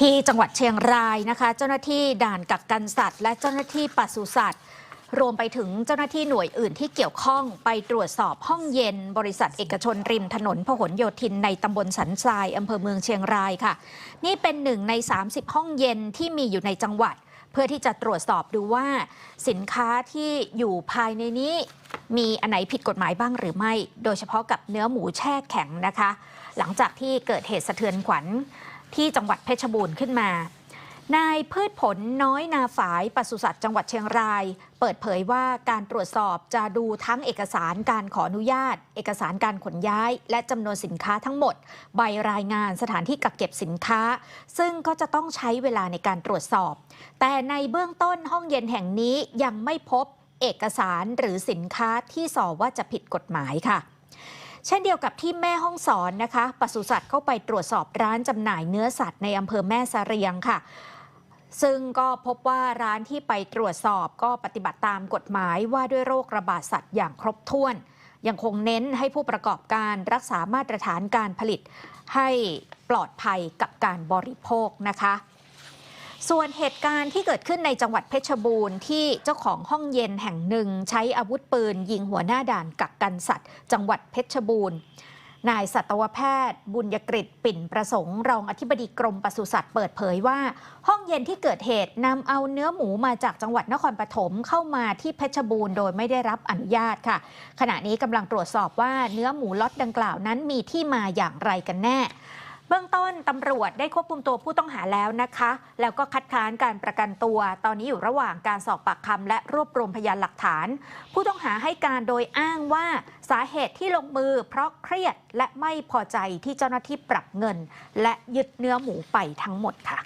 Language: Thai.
ที่จังหวัดเชียงรายนะคะ เจ้าหน้าที่ด่านกักกันสัตว์ และเจ้าหน้าที่ปศุสัตว์ รวมไปถึงเจ้าหน้าที่หน่วยอื่นที่เกี่ยวข้องไปตรวจสอบห้องเย็น บริษัทเอกชนริมถนนพหลโยธินในตำบลสันทรายอำเภอเมืองเชียงรายค่ะ นี่เป็นหนึ่งใน 30 ห้องเย็นที่มีอยู่ในจังหวัด เพื่อที่จะตรวจสอบดูว่า สินค้าที่อยู่ภายในนี้ มีอันไหนผิดกฎหมายบ้างหรือไม่ โดยเฉพาะกับเนื้อหมูแช่แข็งนะคะ หลังจากที่เกิดเหตุสะเทือนขวัญ ที่จังหวัดเพชรบูรณ์ขึ้นมานายพืชผลน้อยนาฝายปศุสัตว์จังหวัดเชียงราย เปิดเผยว่าการตรวจสอบจะดูทั้งเอกสารการขออนุญาต เอกสารการขนย้าย และจำนวนสินค้าทั้งหมด ใบรายงานสถานที่กักเก็บสินค้า ซึ่งก็จะต้องใช้เวลาในการตรวจสอบ แต่ในเบื้องต้นห้องเย็นแห่งนี้ยังไม่พบเอกสารหรือสินค้าที่สอบว่าจะผิดกฎหมายค่ะ เช่นเดียวกับที่แม่ห้องสอนนะคะปศุสัตว์เข้าไปตรวจสอบร้านจำหน่ายเนื้อสัตว์ในอำเภอแม่สะเรียงค่ะ ซึ่งก็พบว่าร้านที่ไปตรวจสอบก็ปฏิบัติตามกฎหมายว่าด้วยโรคระบาดสัตว์อย่างครบถ้วน ยังคงเน้นให้ผู้ประกอบการรักษามาตรฐานการผลิต ให้ปลอดภัยกับการบริโภคนะคะส่วนเหตุการณ์ที่เกิดขึ้นในจังหวัดเพชรบูรณ์ที่เจ้าของห้องเย็นแห่งหนึ่งใช้อาวุธปืนยิงหัวหน้าด่านกัก กันสัตว์ จังหวัดเพชรบูรณ์นายสัตวแพทย์ บุญยกฤตปิ่นประสงค์รองอธิบดีกรมปศุสัตว์เปิดเผยว่า ห้องเย็นที่เกิดเหตุนำเอาเนื้อหมูมาจากจังหวัดนครปฐมเข้ามาที่เพชรบูรณ์โดยไม่ได้รับอนุญาตค่ะ ขณะนี้กำลังตรวจสอบว่าเนื้อหมูล็อตดังกล่าวนั้นมีที่มาอย่างไรกันแน่ เบื้องต้นตำรวจได้ควบคุมตัวผู้ต้องหาแล้วนะคะ แล้วก็คัดค้านการประกันตัว ตอนนี้อยู่ระหว่างการสอบปากคำและรวบรวมพยานหลักฐาน ผู้ต้องหาให้การโดยอ้างว่าสาเหตุที่ลงมือเพราะเครียดและไม่พอใจที่เจ้าหน้าที่ปรับเงิน และยึดเนื้อหมูไปทั้งหมดค่ะ